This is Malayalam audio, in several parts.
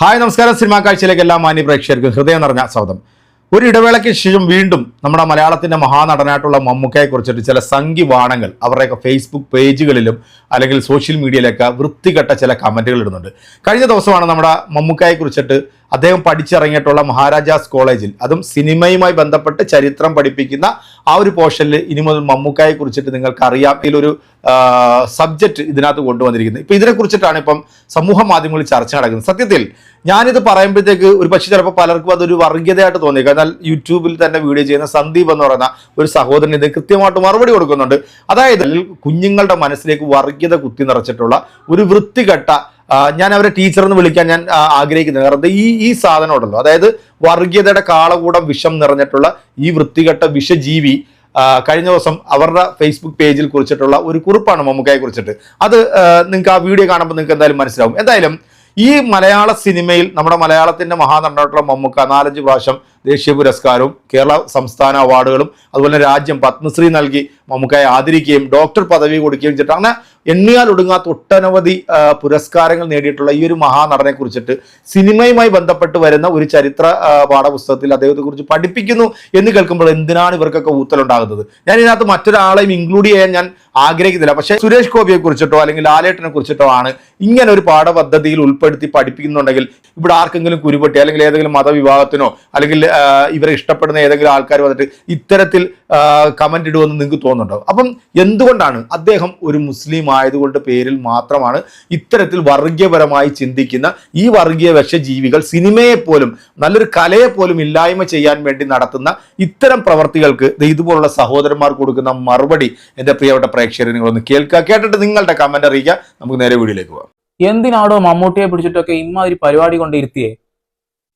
ഹായ് നമസ്കാരം. സിനിമാ കാഴ്ചയിലേക്ക് എല്ലാ മാന്യ പ്രേക്ഷകർക്കും ഹൃദയം നിറഞ്ഞ സ്വാഗതം. ഒരു ഇടവേളയ്ക്ക് ശേഷം വീണ്ടും നമ്മുടെ മലയാളത്തിന്റെ മഹാനടനായിട്ടുള്ള മമ്മൂക്കയെ കുറിച്ചിട്ട് ചില സംഘിവാണങ്ങൾ അവരുടെയൊക്കെ ഫേസ്ബുക്ക് പേജുകളിലും അല്ലെങ്കിൽ സോഷ്യൽ മീഡിയയിലൊക്കെ വൃത്തികെട്ട ചില കമന്റുകൾ ഇടുന്നുണ്ട്. കഴിഞ്ഞ ദിവസമാണ് നമ്മുടെ മമ്മൂക്കയെ കുറിച്ചിട്ട് അദ്ദേഹം പഠിച്ചിറങ്ങിയിട്ടുള്ള മഹാരാജാസ് കോളേജിൽ. അതും സിനിമയുമായി ബന്ധപ്പെട്ട് ചരിത്രം പഠിപ്പിക്കുന്ന ആ ഒരു പോർഷനിൽ ഇനി മുതൽ മമ്മൂക്കായെ കുറിച്ചിട്ട് നിങ്ങൾക്ക് അറിയാം ഇതിലൊരു സബ്ജക്റ്റ് ഇതിനകത്ത് കൊണ്ടുവന്നിരിക്കുന്നത്. ഇപ്പം ഇതിനെക്കുറിച്ചിട്ടാണ് ഇപ്പം സമൂഹ മാധ്യമങ്ങളിൽ ചർച്ച നടക്കുന്നത്. സത്യത്തിൽ ഞാനിത് പറയുമ്പോഴത്തേക്ക് ഒരു പക്ഷേ ചിലപ്പോൾ പലർക്കും അതൊരു വർഗീയതയായിട്ട് തോന്നിയേക്കും എന്നാൽ യൂട്യൂബിൽ തന്നെ വീഡിയോ ചെയ്യുന്ന സന്ദീപ് എന്ന് പറയുന്ന ഒരു സഹോദരൻ ഇത് കൃത്യമായിട്ട് മറുപടി കൊടുക്കുന്നുണ്ട്. അതായത് കുഞ്ഞുങ്ങളുടെ മനസ്സിലേക്ക് വർഗീയത കുത്തി നിറച്ചിട്ടുള്ള ഒരു വൃത്തികെട്ട ഞാൻ അവരെ ടീച്ചർ എന്ന് വിളിക്കാൻ ഞാൻ ആഗ്രഹിക്കുന്നത് കാരണം ഈ ഈ സാധനം ഉണ്ടല്ലോ. അതായത് വർഗീയതയുടെ കാളകൂടം വിഷം നിറഞ്ഞിട്ടുള്ള ഈ വൃത്തികെട്ട വിഷജീവി കഴിഞ്ഞ ദിവസം അവരുടെ ഫേസ്ബുക്ക് പേജിൽ കുറിച്ചിട്ടുള്ള ഒരു കുറിപ്പാണ് മമ്മൂക്കയെ കുറിച്ചിട്ട്. അത് നിങ്ങൾക്ക് ആ വീഡിയോ കാണുമ്പോൾ നിങ്ങൾക്ക് എന്തായാലും മനസ്സിലാവും. എന്തായാലും ഈ മലയാള സിനിമയിൽ നമ്മുടെ മലയാളത്തിന്റെ മഹാനടനായിട്ടുള്ള മമ്മൂക്ക നാലഞ്ച് പ്രാവശ്യം ദേശീയ പുരസ്കാരവും കേരള സംസ്ഥാന അവാർഡുകളും അതുപോലെ രാജ്യം പത്മശ്രീ നൽകി മമ്മൂക്കായി ആദരിക്കുകയും ഡോക്ടർ പദവി കൊടുക്കുകയും ചെയ്തിട്ട് അങ്ങനെ എണ്ണിയാൽ ഒടുങ്ങാത്ത ഒട്ടനവധി പുരസ്കാരങ്ങൾ നേടിയിട്ടുള്ള ഈ ഒരു മഹാനടനെ കുറിച്ചിട്ട് സിനിമയുമായി ബന്ധപ്പെട്ട് വരുന്ന ഒരു ചരിത്ര പാഠപുസ്തകത്തിൽ അദ്ദേഹത്തെ കുറിച്ച് പഠിപ്പിക്കുന്നു എന്ന് കേൾക്കുമ്പോൾ എന്തിനാണ് ഇവർക്കൊക്കെ ഊത്തലുണ്ടാകുന്നത്? ഞാൻ ഇതിനകത്ത് മറ്റൊരാളെയും ഇൻക്ലൂഡ് ചെയ്യാൻ ഞാൻ ആഗ്രഹിക്കുന്നില്ല. പക്ഷേ സുരേഷ് ഗോപിയെ കുറിച്ചിട്ടോ അല്ലെങ്കിൽ ലാലേട്ടനെ കുറിച്ചിട്ടോ ആണ് ഇങ്ങനെ ഒരു പാഠപദ്ധതിയിൽ ഉൾപ്പെടുത്തി പഠിപ്പിക്കുന്നുണ്ടെങ്കിൽ ഇവിടെ ആർക്കെങ്കിലും കുരുപൊട്ടി അല്ലെങ്കിൽ ഏതെങ്കിലും മതവിഭാഗത്തിനോ അല്ലെങ്കിൽ ഇവരെ ഇഷ്ടപ്പെടുന്ന ഏതെങ്കിലും ആൾക്കാർ വന്നിട്ട് ഇത്തരത്തിൽ കമന്റ് ഇടുമെന്ന് നിങ്ങൾക്ക് തോന്നുന്നുണ്ടോ? അപ്പം എന്തുകൊണ്ടാണ് അദ്ദേഹം ഒരു മുസ്ലിം ആയതുകൊണ്ട് പേരിൽ മാത്രമാണ് ഇത്തരത്തിൽ വർഗീയപരമായി ചിന്തിക്കുന്ന ഈ വർഗീയ വിഷജീവികൾ സിനിമയെ പോലും നല്ലൊരു കലയെ ഇല്ലായ്മ ചെയ്യാൻ വേണ്ടി നടത്തുന്ന ഇത്തരം പ്രവർത്തികൾക്ക് ഇതുപോലുള്ള സഹോദരന്മാർ കൊടുക്കുന്ന മറുപടി എന്റെ പ്രിയപ്പെട്ട പ്രേക്ഷകരെ നിങ്ങളൊന്ന് കേൾക്കുക. കേട്ടിട്ട് നിങ്ങളുടെ കമന്റ് അറിയിക്കുക. നമുക്ക് നേരെ വീഡിയോയിലേക്ക് പോകാം. എന്തിനാടോ മമ്മൂട്ടിയെ പിടിച്ചിട്ടൊക്കെ ഇമ്മാതിരി പരിപാടി കൊണ്ട് ഇരുത്തിയേ?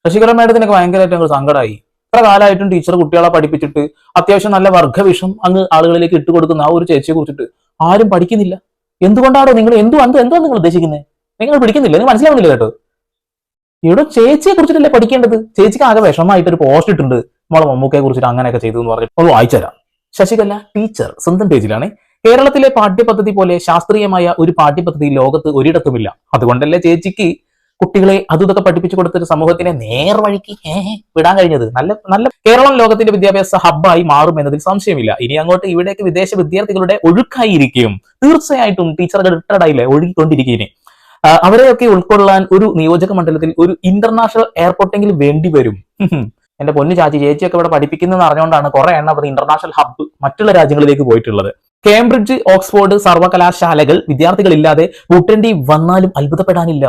ശശികല മേഡത്തിനൊക്കെ ഭയങ്കരമായിട്ട് ഞങ്ങൾ സങ്കടമായി ഇത്ര കാലമായിട്ടും ടീച്ചർ കുട്ടികളെ പഠിപ്പിച്ചിട്ട് അത്യാവശ്യം നല്ല വർഗവിഷം അങ്ങ് ആളുകളിലേക്ക് ഇട്ടുകൊടുക്കുന്ന ആ ഒരു ചേച്ചിയെ കുറിച്ചിട്ട് ആരും പഠിക്കുന്നില്ല. എന്തുകൊണ്ടാണ് നിങ്ങൾ എന്തു എന്ത് എന്തോ നിങ്ങൾ ഉദ്ദേശിക്കുന്നത് നിങ്ങൾ പിടിക്കുന്നില്ല നിങ്ങൾ മനസ്സിലാവുന്നില്ല കേട്ടോ. ഇവിടെ ചേച്ചിയെ കുറിച്ചിട്ടല്ലേ പഠിക്കേണ്ടത്? ചേച്ചിക്ക് ആകെ വിഷമമായിട്ട് ഒരു പോസ്റ്റ് ഇട്ടുണ്ട് നമ്മളെ മമ്മൂക്കയെ കുറിച്ചിട്ട് അങ്ങനെയൊക്കെ ചെയ്തു എന്ന് പറഞ്ഞിട്ട്. ഒന്ന് വായിച്ചുതരാം ശശികല ടീച്ചർ സ്വന്തം പേജിലാണ്. കേരളത്തിലെ പാഠ്യപദ്ധതി പോലെ ശാസ്ത്രീയമായ ഒരു പാഠ്യപദ്ധതി ലോകത്ത് ഒരിടത്തുമില്ല. അതുകൊണ്ടല്ലേ ചേച്ചിക്ക് കുട്ടികളെ അതൊക്കെ പഠിപ്പിച്ചു കൊടുത്തൊരു സമൂഹത്തിനെ നേർവഴിക്ക് വിടാൻ കഴിഞ്ഞത്. നല്ല നല്ല കേരളം ലോകത്തിന്റെ വിദ്യാഭ്യാസ ഹബ്ബായി മാറും എന്നതിൽ സംശയമില്ല. ഇനി അങ്ങോട്ട് ഇവിടേക്ക് വിദേശ വിദ്യാർത്ഥികളുടെ ഒഴുക്കായിരിക്കും. തീർച്ചയായിട്ടും ടീച്ചറുകൾ റിട്ടയർഡ് ആയില്ലേ ഒഴുകിക്കൊണ്ടിരിക്കുകയെ അവരെയൊക്കെ ഉൾക്കൊള്ളാൻ ഒരു നിയോജക മണ്ഡലത്തിൽ ഒരു ഇന്റർനാഷണൽ എയർപോർട്ടെങ്കിൽ വേണ്ടി വരും. എന്റെ പൊന്നു ചാച്ചി ചേച്ചിയൊക്കെ ഇവിടെ പഠിപ്പിക്കുന്നതെന്ന് അറിഞ്ഞുകൊണ്ടാണ് കുറെ എണ്ണം അവിടെ ഇന്റർനാഷണൽ ഹബ്ബ് മറ്റുള്ള രാജ്യങ്ങളിലേക്ക് പോയിട്ടുള്ളത്. കേംബ്രിഡ്ജ് ഓക്സ്ഫോർഡ് സർവകലാശാലകൾ വിദ്യാർത്ഥികളില്ലാതെ കൂട്ടേണ്ടി വന്നാലും അത്ഭുതപ്പെടാനില്ല.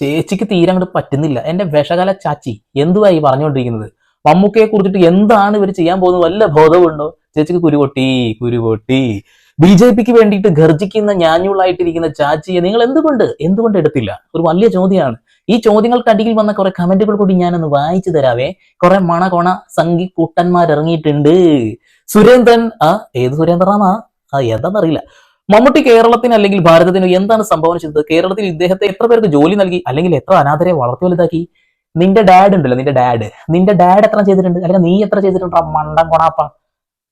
ചേച്ചിക്ക് തീരെ അങ്ങോട്ട് പറ്റുന്നില്ല. എന്റെ വിഷകല ചാച്ചി എന്തുവായി പറഞ്ഞുകൊണ്ടിരിക്കുന്നത് മമ്മൂക്കയെ കുറിച്ചിട്ട് എന്താണ് ഇവർ ചെയ്യാൻ പോകുന്നത്? വല്ല ബോധവുമുണ്ടോ? ചേച്ചിക്ക് കുരുപൊട്ടി കുരുപൊട്ടി. ബി ജെ പിക്ക് വേണ്ടിയിട്ട് ഗർജിക്കുന്ന ഞാഞ്ഞുള്ളായിട്ടിരിക്കുന്ന ചാച്ചിയെ നിങ്ങൾ എന്തുകൊണ്ട് എന്തുകൊണ്ട് എടുത്തില്ല? ഒരു വലിയ ചോദ്യമാണ്. ഈ ചോദ്യങ്ങൾക്കടിയിൽ വന്ന കുറെ കമന്റുകൾ കൂടി ഞാനൊന്ന് വായിച്ചു തരാവേ. കുറെ മണകൊണ സംഘി കൂട്ടന്മാരിറങ്ങിയിട്ടുണ്ട്. സുരേന്ദ്രൻ ആ ഏത് സുരേന്ദ്രനാ ആ ഏതാണെന്നറിയില്ല മമ്മൂട്ടി കേരളത്തിന് അല്ലെങ്കിൽ ഭാരതത്തിന് എന്താണ് സംഭാവന ചെയ്തത്? കേരളത്തിൽ ഇദ്ദേഹത്തെ എത്ര പേർക്ക് ജോലി നൽകി? അല്ലെങ്കിൽ എത്ര അനാഥരെ വളർത്തി വലുതാക്കി? നിന്റെ ഡാഡ് ഉണ്ടല്ലോ നിന്റെ ഡാഡ് നിന്റെ ഡാഡ് എത്ര ചെയ്തിട്ടുണ്ട്? അല്ലെങ്കിൽ നീ എത്ര ചെയ്തിട്ടുണ്ട്? മണ്ടം കൊണാപ്പ.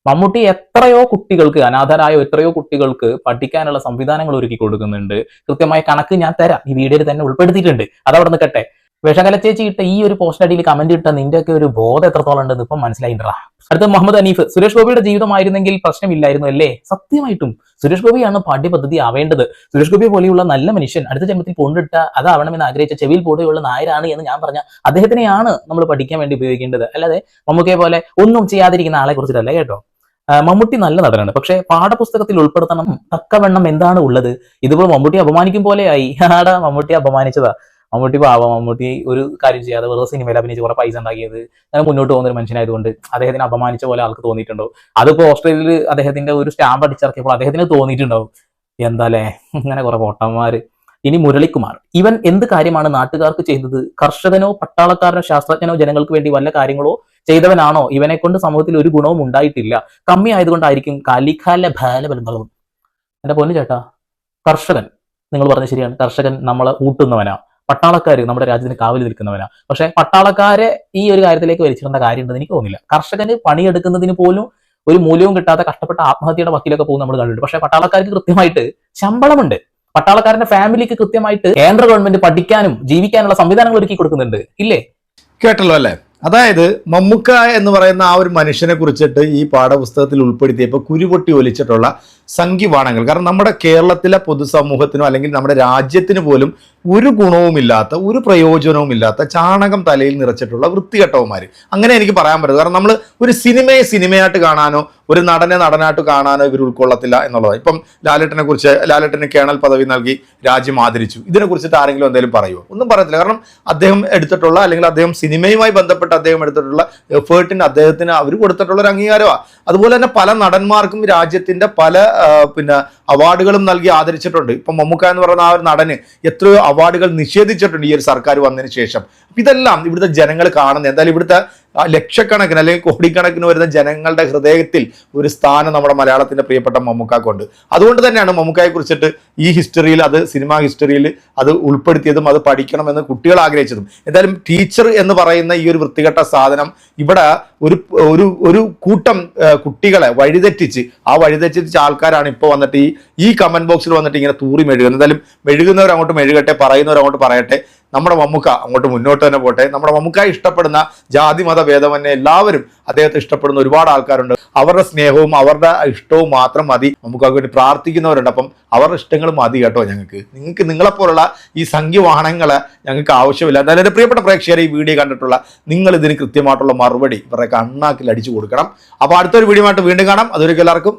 മമ്മൂട്ടി എത്രയോ കുട്ടികൾക്ക് അനാഥരായ എത്രയോ കുട്ടികൾക്ക് പഠിക്കാനുള്ള സംവിധാനങ്ങൾ ഒരുക്കി കൊടുക്കുന്നുണ്ട്. കൃത്യമായ കണക്ക് ഞാൻ തരാം. ഈ വീഡിയോയിൽ തന്നെ ഉൾപ്പെടുത്തിയിട്ടുണ്ട്. അതവിടെ നിൽക്കട്ടെ. വിഷകല ചേച്ചി ഇട്ട ഈ ഒരു പോസ്റ്റ് അടിയിൽ കമന്റ് ഇട്ട നിന്റെയൊക്കെ ഒരു ബോധം എത്രത്തോളം ഉണ്ടെന്ന് ഇപ്പം മനസ്സിലായിട്ടാ അടുത്ത മുഹമ്മദ് അനീഫ് സുരേഷ് ഗോപിയുടെ ജീവിതമായിരുന്നെങ്കിൽ പ്രശ്നമില്ലായിരുന്നു അല്ലേ? സത്യമായിട്ടും സുരേഷ് ഗോപിയാണ് പാഠ്യപദ്ധതി ആവേണ്ടത്. സുരേഷ് ഗോപിയെ പോലെയുള്ള നല്ല മനുഷ്യൻ അടുത്ത ജന്മത്തിൽ കൊണ്ടിട്ട അതാവണമെന്ന് ആഗ്രഹിച്ച ചെവിയിൽ പോലെയുള്ള നായരാണ് എന്ന് ഞാൻ പറഞ്ഞ അദ്ദേഹത്തിനെയാണ് നമ്മൾ പഠിക്കാൻ വേണ്ടി ഉപയോഗിക്കേണ്ടത്. അല്ലാതെ മമ്മൂക്കയെ പോലെ ഒന്നും ചെയ്യാതിരിക്കുന്ന ആളെ കുറിച്ചിട്ടല്ല കേട്ടോ. മമ്മൂട്ടി നല്ല നടനാണ്. പക്ഷെ പാഠപുസ്തകത്തിൽ ഉൾപ്പെടുത്തണം തക്കവണ്ണം എന്താണ് ഉള്ളത്? ഇതുപോലെ മമ്മൂട്ടി അപമാനിക്കും പോലെയായി ആടാ മമ്മൂട്ടി അപമാനിച്ചതാ. മമ്മൂട്ടി പാവം മമ്മൂട്ടി ഒരു കാര്യം ചെയ്യാതെ വെറുതെ സിനിമയിൽ അഭിനയിച്ച് കുറെ പൈസ ഉണ്ടാക്കിയത്. അങ്ങനെ മുന്നോട്ട് പോകുന്ന ഒരു മനുഷ്യനായതുകൊണ്ട് അദ്ദേഹത്തിന് അപമാനിച്ച പോലെ ആൾക്ക് തോന്നിയിട്ടുണ്ടോ? അതിപ്പോ ഓസ്ട്രേലിയയിൽ അദ്ദേഹത്തിന്റെ ഒരു സ്റ്റാമ്പ് അടിച്ചിറക്കിയപ്പോൾ അദ്ദേഹത്തിന് തോന്നിയിട്ടുണ്ടാവും. എന്താലേ? ഇങ്ങനെ കുറെ പൊട്ടന്മാര്. ഇനി മുരളിക്കുമാർ ഇവൻ എന്ത് കാര്യമാണ് നാട്ടുകാർക്ക് ചെയ്തത്? കർഷകനോ പട്ടാളക്കാരനോ ശാസ്ത്രജ്ഞനോ ജനങ്ങൾക്ക് വേണ്ടി വല്ല കാര്യങ്ങളോ ചെയ്തവനാണോ? ഇവനെ കൊണ്ട് സമൂഹത്തിൽ ഒരു ഗുണവും ഉണ്ടായിട്ടില്ല. കമ്മി ആയതുകൊണ്ടായിരിക്കും കാലിക്കാല ബാലബലങ്ങളും എന്റെ പൊന്നു ചേട്ടാ കർഷകൻ. നിങ്ങൾ പറഞ്ഞ ശരിയാണ്. കർഷകൻ നമ്മളെ ഊട്ടുന്നവനാ. പട്ടാളക്കാർ നമ്മുടെ രാജ്യത്തിന് കാവൽ നിൽക്കുന്നവനാ പക്ഷെ പട്ടാളക്കാരെ ഈ ഒരു കാര്യത്തിലേക്ക് വലിച്ചിടേണ്ട കാര്യമുണ്ടെന്ന് എനിക്ക് തോന്നുന്നില്ല. കർഷകന് പണിയെടുക്കുന്നതിന് പോലും ഒരു മൂല്യവും കിട്ടാതെ കഷ്ടപ്പെട്ട ആത്മഹത്യയുടെ വക്കിലൊക്കെ പോകും നമ്മൾ കണ്ടിട്ടുണ്ട്. പക്ഷെ പട്ടാളക്കാർക്ക് കൃത്യമായിട്ട് ശമ്പളമുണ്ട്. പട്ടാളക്കാരന്റെ ഫാമിലിക്ക് കൃത്യമായിട്ട് കേന്ദ്ര ഗവൺമെന്റ് പഠിക്കാനും ജീവിക്കാനുള്ള സംവിധാനങ്ങൾ ഒരുക്കി കൊടുക്കുന്നുണ്ട്. ഇല്ലേ? കേട്ടല്ലോ അല്ലേ? അതായത് മമ്മുക്ക എന്ന് പറയുന്ന ആ ഒരു മനുഷ്യനെ കുറിച്ചിട്ട് ഈ പാഠപുസ്തകത്തിൽ ഉൾപ്പെടുത്തിയപ്പോൾ കുരുപൊട്ടി ഒലിച്ചിട്ടുള്ള സംഖ്യവാണങ്ങൾ കാരണം നമ്മുടെ കേരളത്തിലെ പൊതുസമൂഹത്തിനോ അല്ലെങ്കിൽ നമ്മുടെ രാജ്യത്തിന് പോലും ഒരു ഗുണവുമില്ലാത്ത ഒരു പ്രയോജനവുമില്ലാത്ത ചാണകം തലയിൽ നിറച്ചിട്ടുള്ള വൃത്തികെട്ടവന്മാർ അങ്ങനെ എനിക്ക് പറയാൻ പറ്റും കാരണം നമ്മൾ ഒരു സിനിമയെ സിനിമയായിട്ട് കാണാനോ ഒരു നടനെ നടനായിട്ട് കാണാനോ ഇവർ ഉൾക്കൊള്ളത്തില്ല എന്നുള്ളതാണ്. ഇപ്പം ലാലേട്ടനെ കുറിച്ച് ലാലേട്ടന് കേണൽ പദവി നൽകി രാജ്യം ആദരിച്ചു. ഇതിനെ കുറിച്ചിട്ട് ആരെങ്കിലും എന്തെങ്കിലും പറയുമോ ഒന്നും പറയത്തില്ല. കാരണം അദ്ദേഹം എടുത്തിട്ടുള്ള അല്ലെങ്കിൽ അദ്ദേഹം സിനിമയുമായി ബന്ധപ്പെട്ട് അദ്ദേഹം എടുത്തിട്ടുള്ള എഫേർട്ടിന് അദ്ദേഹത്തിന് അവർ കൊടുത്തിട്ടുള്ള ഒരു അംഗീകാരമാണ് അതുപോലെ തന്നെ പല നടന്മാർക്കും രാജ്യത്തിന്റെ പല പിന്നെ അവാർഡുകളും നൽകി ആദരിച്ചിട്ടുണ്ട്. ഇപ്പം മമ്മൂക്ക എന്ന് പറയുന്ന ആ ഒരു നടന് എത്രയോ അവാർഡുകൾ നിഷേധിച്ചിട്ടുണ്ട് ഈ ഒരു സർക്കാർ വന്നതിന് ശേഷം. ഇതെല്ലാം ഇവിടുത്തെ ജനങ്ങൾ കാണുന്നത്. എന്തായാലും ഇവിടുത്തെ ആ ലക്ഷക്കണക്കിന് അല്ലെങ്കിൽ കോടിക്കണക്കിന് വരുന്ന ജനങ്ങളുടെ ഹൃദയത്തിൽ ഒരു സ്ഥാനം നമ്മുടെ മലയാളത്തിന്റെ പ്രിയപ്പെട്ട മമ്മൂക്കാക്കുണ്ട്. അതുകൊണ്ട് തന്നെയാണ് മമ്മൂക്കയെ കുറിച്ചിട്ട് ഈ ഹിസ്റ്ററിയിൽ അത് സിനിമാ ഹിസ്റ്ററിയിൽ അത് ഉൾപ്പെടുത്തിയതും അത് പഠിക്കണമെന്ന് കുട്ടികൾ ആഗ്രഹിച്ചതും. എന്തായാലും ടീച്ചർ എന്ന് പറയുന്ന ഈ ഒരു വൃത്തികെട്ട സാധനം ഇവിടെ ഒരു ഒരു ഒരു കൂട്ടം കുട്ടികളെ വഴിതെറ്റിച്ച് ആ വഴിതെറ്റിച്ച ആൾക്കാരാണ് ഇപ്പോൾ വന്നിട്ട് ഈ ഈ കമന്റ് ബോക്സിൽ വന്നിട്ട് ഇങ്ങനെ തൂറി മെഴുകുന്നത്. എന്തായാലും മെഴുകുന്നവർ അങ്ങോട്ട് മെഴുകട്ടെ പറയുന്നവർ അങ്ങോട്ട് പറയട്ടെ. നമ്മുടെ മമ്മുക്ക അങ്ങോട്ട് മുന്നോട്ട് തന്നെ പോട്ടെ. നമ്മുടെ മമ്മുക്ക ഇഷ്ടപ്പെടുന്ന ജാതി മത ഭേദമന്യേ എല്ലാവരും അദ്ദേഹത്തെ ഇഷ്ടപ്പെടുന്ന ഒരുപാട് ആൾക്കാരുണ്ട്. അവരുടെ സ്നേഹവും അവരുടെ ഇഷ്ടവും മാത്രം മതി. നമുക്ക് വേണ്ടി പ്രാർത്ഥിക്കുന്നവരുണ്ട്. അപ്പം അവരുടെ ഇഷ്ടങ്ങൾ മതി കേട്ടോ ഞങ്ങൾക്ക്. നിങ്ങൾക്ക് നിങ്ങളെപ്പോലുള്ള ഈ സംഖ്യവാഹനങ്ങൾ ഞങ്ങൾക്ക് ആവശ്യമില്ല. എന്നാലും എന്റെ പ്രിയപ്പെട്ട പ്രേക്ഷകരെ ഈ വീഡിയോ കണ്ടിട്ടുള്ള നിങ്ങൾ ഇതിന് കൃത്യമായിട്ടുള്ള മറുപടി ഇവരുടെ കണ്ണാക്കിൽ അടിച്ചു കൊടുക്കണം. അപ്പോൾ അടുത്തൊരു വീഡിയോ ആയിട്ട് വീണ്ടും കാണാം. അതൊരിക്കലും എല്ലാവർക്കും